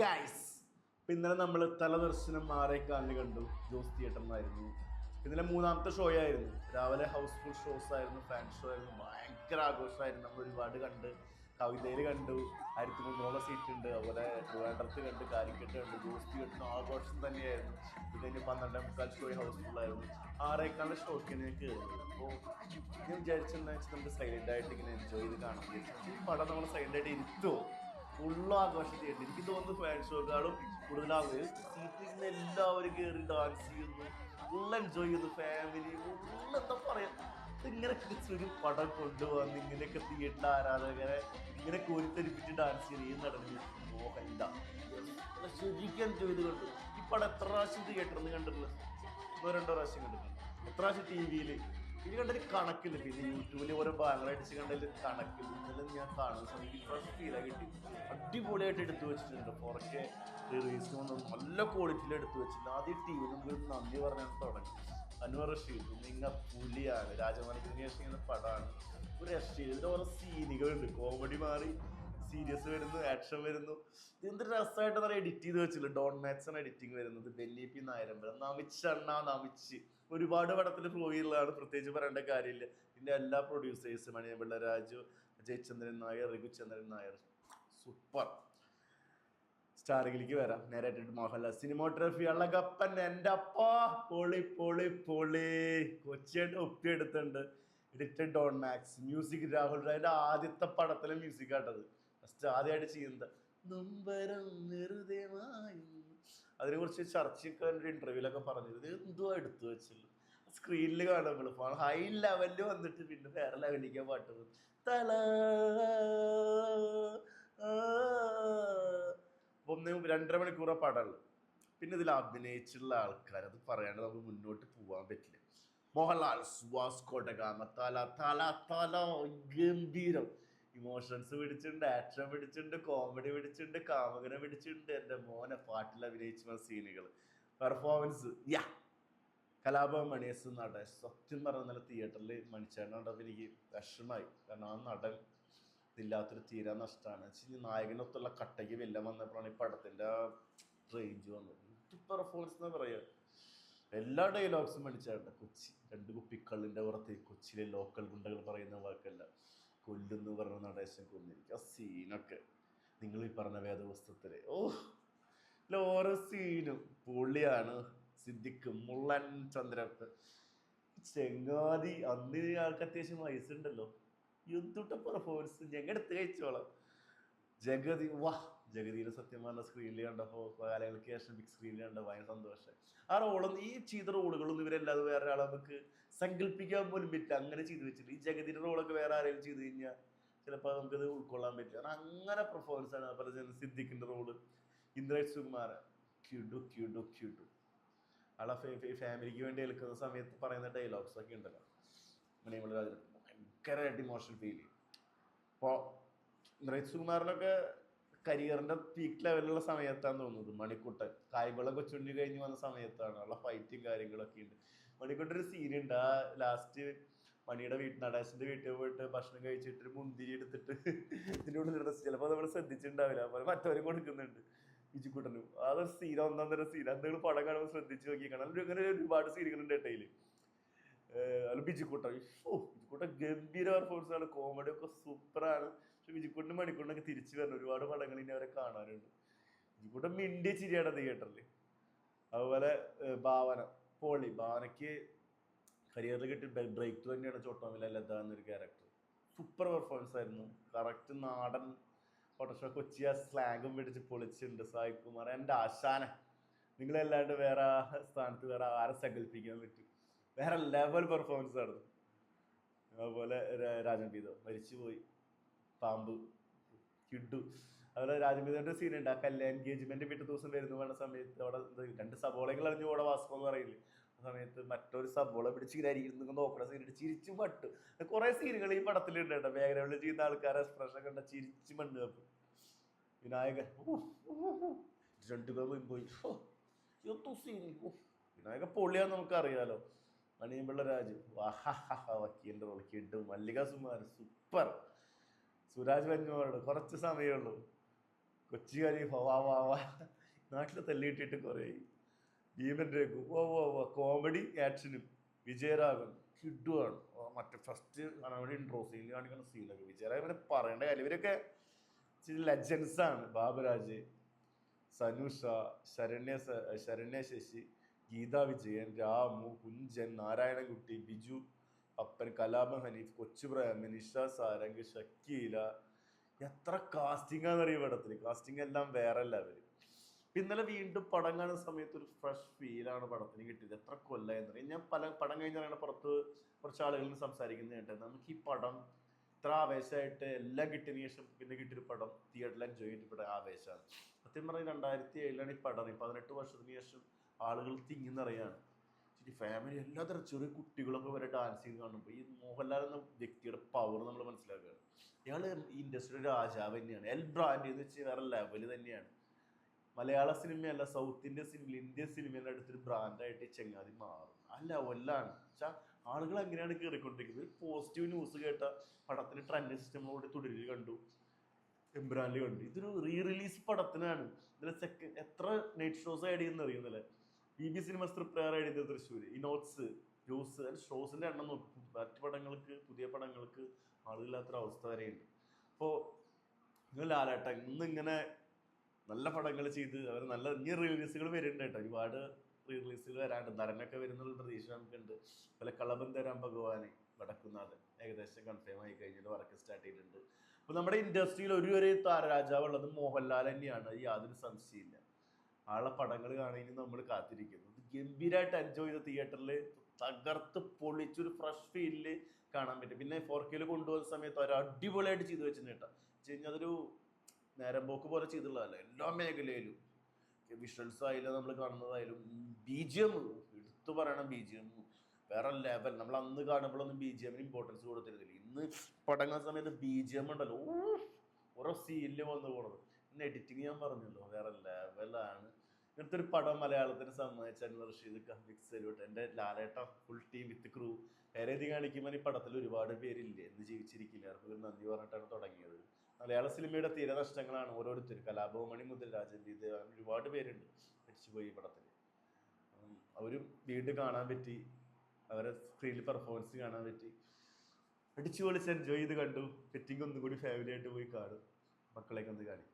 Guys ഇന്നലെ നമ്മൾ തലദർശനം മാറേക്കാലിന് കണ്ടു. ജോസ് തിയേറ്ററിനായിരുന്നു ഇന്നലെ മൂന്നാമത്തെ ഷോ ആയിരുന്നു. രാവിലെ ഹൗസ്ഫുൾ ഷോസ് ആയിരുന്നു ഫാൻ ഷോ ആയിരുന്നു. ഭയങ്കര ആഘോഷമായിരുന്നു. നമ്മൾ ഒരുപാട് കണ്ട്. കവിതയിൽ കണ്ടു. ആയിരത്തി മുന്നൂറ് സീറ്റ് ഉണ്ട്. അതുപോലെ ട്രിവാൻഡ്രത്ത് കണ്ട് കാലിക്കറ്റ് കണ്ട് ജോസ് തിയേറ്ററിന് ആഘോഷം തന്നെയായിരുന്നു. ഇത് കഴിഞ്ഞ് പന്ത്രണ്ടേ മുക്കാൽ ഷോ ഹൗസ്ഫുൾ ആയിരുന്നു. ആറേക്കാളുടെ ഷോക്ക് ഞാൻ കയറുന്നത് അപ്പോൾ ഞാൻ വിചാരിച്ചെന്താ വെച്ചാൽ നമുക്ക് സൈലന്റ് ആയിട്ട് ഇങ്ങനെ എൻജോയ് ചെയ്ത് കാണാൻ വിചാരിച്ചു പടം നമ്മൾ സൈലന്റ് ആയിട്ട് ഇരുത്തുമോ ഫുള്ളും ആഘോഷിച്ചിട്ടുണ്ട് എനിക്ക് തോന്നുന്നു ഫാൻ ഷോക്കാളും കൂടുതലാവുന്നത് സീറ്റിൽ എല്ലാവരും കയറി ഡാൻസ് ചെയ്യുന്നു ഫുൾ എൻജോയ് ചെയ്യുന്നു ഫാമിലി ഫുൾ എന്താ പറയാ ഇങ്ങനെ ഒരു പടം കൊണ്ടുവന്ന് ഇങ്ങനെയൊക്കെ തിയേറ്റർ ആരാധകരെ ഇങ്ങനെ കോരിത്തെരിപ്പിച്ച് ഡാൻസ് ചെയ്യുന്ന ഈ നടന്നു മോഹൻല ശരിക്കും എൻജോയ് ചെയ്ത് കണ്ടു. ഈ പടം എത്ര പ്രാവശ്യം തിയേറ്ററിൽ നിന്ന് കണ്ടിട്ടുണ്ട് ഒന്നോ രണ്ടോ പ്രാവശ്യം കണ്ടിട്ടുണ്ട്. എത്ര പ്രാവശ്യം ടി വിയിൽ ഇത് കണ്ടൊരു കണക്കില്ല. പിന്നെ യൂട്യൂബിൽ ഓരോ അടിച്ച് കണ്ടതിൽ കണക്കില്ല. ഇന്നലെ ഞാൻ കാണുന്ന സമയത്ത് ഫസ്റ്റ് ഫീലായി കിട്ടി. അടിപൊളിയായിട്ട് എടുത്തു വെച്ചിട്ടുണ്ട്. പുറക്കെ റിലീസിന് നല്ല ക്വാളിറ്റിയിൽ എടുത്തു വെച്ചിട്ടുണ്ട്. ആദ്യം ടി വിയിൽ ഒരു നന്ദി പറഞ്ഞാൽ തുടങ്ങി. അനുവർ റഷീദ് നിങ്ങൾ പുലിയാണ്. രാജമാണിക്ക് ശേഷം പടമാണ് ഒരു റഷീദിന്റെ ഓരോ സീനുകളുണ്ട് കോമഡി മാറി സീരിയസ് വരുന്നു ആക്ഷൻ വരുന്നു. എന്ത് രസമായിട്ട് പറയാം എഡിറ്റ് ചെയ്ത് വെച്ചില്ല ഡോൺ ആണ് എഡിറ്റിംഗ് വരുന്നത്. ബെല്ലി പി നായരമ്പലം നമിച്ച് അണ്ണ നമിച്ച്. ഒരുപാട് പടത്തിൽ ചെയ്യുന്നതാണ് പ്രത്യേകിച്ച് പറയേണ്ട കാര്യമില്ല. ഇതിന്റെ എല്ലാ പ്രൊഡ്യൂസേഴ്സും മണിയമ്പിള്ള രാജു ജയചന്ദ്രൻ നായർ രഘുചന്ദ്രൻ നായർ സൂപ്പർ. സ്റ്റാറിലേക്ക് വരാം. നേരായിട്ട് മോഹൻലാൽ. സിനിമോഗ്രാഫി അളകപ്പൻ എന്റെ അപ്പ. പൊളി പൊളി പൊളി. കൊച്ചിയായിട്ട് ഒപ്പിയെടുത്തുണ്ട് edited Don Max music Rahul റായുടെ ആദ്യത്തെ പടത്തിലെ മ്യൂസിക് ആട്ടത്. ഫസ്റ്റ് ആദ്യമായിട്ട് ചെയ്യുന്നത്. നൊമ്പരം വെറുതെ അതിനെ കുറിച്ച് ചർച്ചയൊക്കെ ഒരു ഇന്റർവ്യൂലൊക്കെ പറഞ്ഞത് ഇത് എന്തോ എടുത്തു വെച്ചുള്ളൂ സ്ക്രീനിൽ കാണുമ്പോൾ. ഹൈ ലെവലിൽ വന്നിട്ട് പിന്നെ വേറെ ലെവലിലേക്ക് പാട്ട് തല രണ്ടര മണിക്കൂറാ പടമുള്ളത് പിന്നെ ഇതിൽ അഭിനയിച്ചുള്ള ആൾക്കാർ അത് പറയാണ്ട് നമുക്ക് മുന്നോട്ട് പോകാൻ പറ്റില്ല. മോഹൻലാൽ വാസ്കോട്ടഗാമ തല തല തല ഗംഭീരം. ഇമോഷൻസ് പിടിച്ചിട്ടുണ്ട് ആക്ഷൻ പിടിച്ചിട്ടുണ്ട് കോമഡി പിടിച്ചിട്ടുണ്ട് കാമകനെ പിടിച്ചിട്ടുണ്ട്. എന്റെ മോനെ പാട്ടിൽ അഭിനയിച്ച സീനുകൾ പെർഫോമൻസ് യാ. കലാഭവൻ മണിയസ് നടൻ സത്യം പറഞ്ഞ തിയേറ്ററിൽ മണിച്ചേട്ടൻ കണ്ടപ്പോൾ എനിക്ക് വിഷമായി കാരണം ആ നടൻ ഇതില്ലാത്തൊരു തീരെ നഷ്ടമാണ് വെച്ചാൽ നായകനൊത്തുള്ള കട്ടയ്ക്ക് വില്ല വന്നപ്പോഴാണ് ഈ പടത്തിന്റെ റേഞ്ച് വന്നത്. പെർഫോമൻസ് എന്ന് പറയുക എല്ലാ ഡയലോഗ്സും മണിച്ചേട്ട കൊച്ചി രണ്ട് കുപ്പിക്കള്ളിന്റെ പുറത്ത് കൊച്ചിയിലെ ലോക്കൽ ഗുണ്ടകൾ പറയുന്ന വാക്കല്ല. കൊല്ലുന്നു പറഞ്ഞ നടേശൻ കൊന്നിരിക്കും. ആ സീനൊക്കെ നിങ്ങൾ ഈ പറഞ്ഞ വേദപുസ്തകത്തിലെ. ഓ അല്ല ഓരോ സീനും പൊളിയാണ് സിദ്ദിഖ് മുള്ളൻ ചന്ദ്രപ്പ് ചെങ്ങാതി അന്ന് ആൾക്ക് അത്യാവശ്യം വയസ്സുണ്ടല്ലോ. എന്തുട്ട പെർഫോമൻസ് ഞങ്ങൾ എടുത്ത് കഴിച്ചോളാം. ജഗതി വാ ജഗതിയുടെ സത്യം പറഞ്ഞ സ്ക്രീനിൽ കണ്ടപ്പോൾ കാലങ്ങൾക്ക് ശേഷം ബിഗ് സ്ക്രീനിൽ കണ്ട ഭയങ്കര സന്തോഷം. ആ റോളൊന്നും ഈ ചെയ്ത റോളുകളൊന്നും ഇവരല്ലാതെ വേറെ ഒരാളെ നമുക്ക് സങ്കല്പിക്കാൻ പോലും പറ്റില്ല. അങ്ങനെ ചെയ്തു വെച്ചിട്ട് ഈ ജഗതിയുടെ റോളൊക്കെ വേറെ ആരെങ്കിലും ചെയ്തു കഴിഞ്ഞാൽ ചിലപ്പോൾ നമുക്കത് ഉൾക്കൊള്ളാൻ പറ്റില്ല. കാരണം അങ്ങനെ പെർഫോമൻസ് ആണ് അതുപോലെ സിദ്ദിഖിന്റെ റോൾ ഇന്ദ്രജ് സുകുമാർ ക്യൂഡു ക്യൂഡു ക്യൂഡു ആളെ ഫാമിലിക്ക് വേണ്ടി എടുക്കുന്ന സമയത്ത് പറയുന്ന ഡയലോഗ്സ് ഒക്കെ ഉണ്ടല്ലോ. മണിമുള്ള രാജൻ ഭയങ്കരമായിട്ട് ഇമോഷണൽ ഫീൽ ചെയ്യും. അപ്പോൾ ഇന്ദ്രജിത് സുകുമാറിനൊക്കെ കരിയറിന്റെ പീക്ക് ലെവലിലുള്ള സമയത്താണ് തോന്നുന്നത് മണിക്കുട്ടൻ കായ്പള കൊച്ചുണ്ണി കഴിഞ്ഞ് വന്ന സമയത്താണ് ഉള്ള ഫൈറ്റും കാര്യങ്ങളൊക്കെ ഉണ്ട്. മണിക്കുട്ടൻ ഒരു സീനുണ്ട് ആ ലാസ്റ്റ് മണിയുടെ വീട്ടിൽ നടേശന്റെ വീട്ടിൽ പോയിട്ട് ഭക്ഷണം കഴിച്ചിട്ട് ഒരു മുന്തിരി എടുത്തിട്ട് ഇതിന്റെ ഉള്ളിൽ ഡ്രസ് ചിലപ്പോൾ നമ്മൾ ശ്രദ്ധിച്ചിട്ടുണ്ടാവില്ല. അപ്പോൾ മറ്റവരും കൊടുക്കുന്നുണ്ട് ഇജിക്കുട്ടനും. അതൊരു സീന ഒന്നാം തരം സീന എന്തെങ്കിലും പടം കാണുമ്പോൾ ശ്രദ്ധിച്ച് നോക്കിയേക്കണം. അങ്ങനെ ഒരുപാട് സീനുകളുണ്ട് ഇടയിൽ അല്ല ബിജിക്കൂട്ട ഓ ബിജിക്കൂട്ട ഗംഭീര പെർഫോമൻസ് ആണ്. കോമഡി ഒക്കെ സൂപ്പറാണ് പക്ഷെ ബിജിക്കൂട്ടിന് മണിക്കൂറിനൊക്കെ തിരിച്ചു വരണം. ഒരുപാട് പടങ്ങൾ ഇനി അവരെ കാണാനുണ്ട്. ബിജിക്കൂട്ട മിണ്ടി ചിരിയാണ് തിയേറ്ററിൽ അതുപോലെ ഭാവന പോളി. ഭാവനയ്ക്ക് കരിയറിൽ കിട്ടിയ ബ്രേക്ക് തന്നെയാണ് ചോട്ടോമില ലത എന്നൊരു ക്യാരക്ടർ സൂപ്പർ പെർഫോമൻസ് ആയിരുന്നു. കറക്റ്റ് നാടൻ ഫോട്ടോഷോ കൊച്ചി ആ സ്ലാഗും പിടിച്ച് പൊളിച്ചിട്ടുണ്ട്. സായി കുമാർ എന്റെ ആശാന. നിങ്ങളെല്ലാണ്ട് വേറെ സ്ഥാനത്ത് വേറെ ആരെ സങ്കല്പിക്കാൻ പറ്റും? വേറെ ലെവൽ പെർഫോമൻസ് ആയിരുന്നു. അതുപോലെ രാജൻ പീതോ മരിച്ചുപോയി. പാമ്പ് കിഡു. അതുപോലെ രാജൻ പീതോന്റെ സീൻ ഉണ്ട്. ആ കല്യാൺ എൻഗേജ്മെന്റ് പിറ്റേ ദിവസം വരുന്നു പറഞ്ഞ സമയത്ത് അവിടെ രണ്ട് സബോളകൾ അറിഞ്ഞു കൂടെ വാസ്കോ എന്ന് പറയില്ലേ? ആ സമയത്ത് മറ്റൊരു സബോള പിടിച്ച് ഇരിക്കുന്നു നോക്കണ സീൻ ഇട്ട് ചിരിച്ചു പട്ട് കുറെ സീനുകൾ ഈ പടത്തിലുണ്ട് കേട്ടോ ബാക്ക്ഗ്രൗണ്ടിൽ ചെയ്യുന്ന ആൾക്കാരെ എക്സ്പ്രഷൻ കണ്ട ചിരിച്ചു മണ്ണ് കപ്പു വിനായകൻ രണ്ടു പോയി. ഓ, വിനായക പൊള്ളിയാന്ന് നമുക്കറിയാലോ. മണിയമ്പിള്ള രാജു വക്കീലിന്റെ റോൾ കിട്ടും മല്ലിക സുമാർ സൂപ്പർ. സുരാജ് വെഞ്ഞോട് കുറച്ച് സമയമേ ഉള്ളൂ. വാ വാ നാട്ടിൽ തല്ലിയിട്ടിട്ട് കുറേ ഭീമന്റെ ഓ ഓ ഓ കോമഡി ആക്ഷനും. വിജയരാഘവൻ. കിഡുവാണ്. മറ്റേ ഫസ്റ്റ് കാണാൻ ഇൻട്രോ സീനിൽ കാണിക്കുന്ന സീനൊക്കെ വിജയരാഘവനെ പറയേണ്ട കാര്യം. ഇവരൊക്കെ ലെജൻസ് ആണ്. ബാബുരാജ് സനുഷ ശരണ്യ ശരണ്യ ശശി ഗീതാ വിജയൻ രാമു കുഞ്ചൻ നാരായണൻകുട്ടി ബിജു അപ്പൻ കലാമ ഹനീഫ് കൊച്ചുപ്രേമൻ നിഷ സാരംഗ് ഷക്കീല. എത്ര കാസ്റ്റിംഗ് ഈ പടത്തിന് കാസ്റ്റിംഗ് എല്ലാം വേറെ ലെവൽ ഇന്നലെ വീണ്ടും പടം കാണുന്ന സമയത്ത് ഒരു ഫ്രഷ് ഫീലാണ് പടത്തിന് കിട്ടിയത്. എത്ര കൊല്ലായെന്നറിയാം? ഞാൻ പല പടം കഴിഞ്ഞാണ് പുറത്ത് കുറച്ച് ആളുകളിൽ സംസാരിക്കുന്നത് കേട്ടത്. നമുക്ക് ഈ പടം ഇത്ര ആവേശമായിട്ട് എല്ലാം കിട്ടിയതിന് ശേഷം പിന്നെ കിട്ടിയൊരു പടം തിയേറ്ററിൽ എൻജോയ് ചെയ്തിട്ട് ഇവിടെ ആവേശമാണ്. സത്യം പറഞ്ഞാൽ രണ്ടായിരത്തി ഏഴിലാണ് ഈ പടം. പതിനെട്ട് വർഷത്തിന് ശേഷം ആളുകൾ തിങ്ങിന്നറിയാണ്. ശരി ഫാമിലി എല്ലാത്തരം ചെറിയ കുട്ടികളൊക്കെ വരെ ഡാൻസ് ചെയ്ത് കാണുമ്പോൾ ഈ മോഹൻലാൽ എന്ന വ്യക്തിയുടെ പവർ നമ്മൾ മനസ്സിലാക്കുകയാണ്. ഇയാൾ ഈ ഇൻഡസ്ട്രിയുടെ രാജാവ് തന്നെയാണ്. എൽ ബ്രാൻഡ് എന്ന് വെച്ചാൽ വേറെ ലെവൽ തന്നെയാണ്. മലയാള സിനിമയല്ല സൗത്ത് ഇന്ത്യൻ സിനിമ ഇന്ത്യൻ സിനിമയുടെ അടുത്തൊരു ബ്രാൻഡായിട്ട് ചെങ്ങാതി മാറും. ആ ലെവലിലാണ് വെച്ചാൽ ആളുകൾ എങ്ങനെയാണ് കയറിക്കൊണ്ടിരിക്കുന്നത് പോസിറ്റീവ് ന്യൂസ് കേട്ട പടത്തിന് ട്രെൻഡ് സിസ്റ്റമിലൂടെ തുടരിൽ കണ്ടു. എംബ്രാനിൽ കണ്ടു. ഇതൊരു റീ റിലീസ് പടത്തിനാണ്. ഇതിൽ സെക്കൻഡ് എത്ര നൈറ്റ് ഷോസ് ആഡ് ചെയ്യുന്ന അറിയുന്നില്ല B B cinema prepare add ചെയ്തത് തൃശ്ശൂർ ഈ നോട്ട്സ് ന്യൂസ് ഷോസിന്റെ എണ്ണം നോക്കും. മറ്റു പടങ്ങൾക്ക് പുതിയ പടങ്ങൾക്ക് ആളില്ലാത്തൊരു അവസ്ഥ വരെയുണ്ട്. അപ്പോൾ നിങ്ങൾ ലാലാട്ട ഇന്ന് ഇങ്ങനെ നല്ല പടങ്ങൾ ചെയ്ത് അവർ നല്ല ഇനി റിലീസുകൾ വരുന്നുണ്ട് കേട്ടോ. ഒരുപാട് റിലീസുകൾ വരാണ്ട് നരനൊക്കെ വരുന്നുള്ള പ്രതീക്ഷ നമുക്കുണ്ട്. അതുപോലെ കളബൻ തരാൻ ഭഗവാന് വടക്കുന്നാഥൻ ഏകദേശം കൺഫേം ആയി കഴിഞ്ഞിട്ട് വർക്ക് സ്റ്റാർട്ട് ചെയ്തിട്ടുണ്ട്. അപ്പോൾ നമ്മുടെ ഇൻഡസ്ട്രിയിൽ ഒരു ഒരു താരരാജാവുള്ളത് മോഹൻലാൽ തന്നെയാണ്. യാതൊരു സംശയമില്ല ആളെ പടങ്ങൾ കാണാൻ നമ്മൾ കാത്തിരിക്കുന്നു. ഇത് ഗംഭീരമായിട്ട് എൻജോയ് ചെയ്ത തിയേറ്ററിൽ തകർത്ത് പൊളിച്ചൊരു ഫ്രഷ് ഫീലിൽ കാണാൻ പറ്റും. പിന്നെ ഫോർ കെയിൽ കൊണ്ടുപോകുന്ന സമയത്ത് അവർ അടിപൊളിയായിട്ട് ചെയ്തു വെച്ചിട്ടുണ്ട് കേട്ടോ. വെച്ച് കഴിഞ്ഞാൽ അതൊരു നേരം പോക്ക് പോലെ ചെയ്തിട്ടുള്ളതല്ല. എല്ലാ മേഖലയിലും. വിഷ്വൽസ് ആയാലും നമ്മൾ കാണുന്നതായാലും ബി ജി എം എടുത്തു പറയണം ബി ജി എം വേറെ ലെവൽ നമ്മൾ അന്ന് കാണുമ്പോഴൊന്നും ബി ജി എമ്മിന് ഇമ്പോർട്ടൻസ് കൊടുത്തിരുന്നില്ല. ഇന്ന് പടങ്ങുന്ന സമയത്ത് ബി ജി എം ഉണ്ടല്ലോ. ഓരോ സീനിൽ വന്നു പോണത്. ഇന്ന് എഡിറ്റിങ് ഞാൻ പറഞ്ഞല്ലോ. വേറെ ലെവലാണ് ഇങ്ങനത്തെ ഒരു പടം മലയാളത്തിന് സമ്മതിച്ച അൻവർ റഷീദ് കമ്പിക്സ് സല്യൂട്ട് എന്റെ ലാലേട്ട ഫുൾ ടീം വിത്ത് ക്രൂ ഇത് കാണിക്കുമ്പോൾ ഈ പടത്തിൽ ഒരുപാട് പേരില്ലേ? എന്ന് ജീവിച്ചിരിക്കില്ല? അവർക്ക് നന്ദി പറഞ്ഞിട്ടാണ് തുടങ്ങിയത്. മലയാള സിനിമയുടെ തീരനഷ്ടങ്ങളാണ് ഓരോരുത്തരും. കലാഭവമണി മുതൽ രാജൻ ദേവ് അങ്ങനെ ഒരുപാട് പേരുണ്ട് മരിച്ചുപോയി ഈ പടത്തിൽ അവരും വീണ്ടും കാണാൻ പറ്റി. അവരെ സ്ക്രീനിൽ പെർഫോമൻസ് കാണാൻ പറ്റി. അടിച്ചു പൊളിച്ച് എൻജോയ് ചെയ്ത് കണ്ടു. പെറ്റിംഗ് ഒന്നും കൂടി ഫാമിലി ആയിട്ട് പോയി കാണും. മക്കളെയൊക്കെ ഒന്ന് കാണി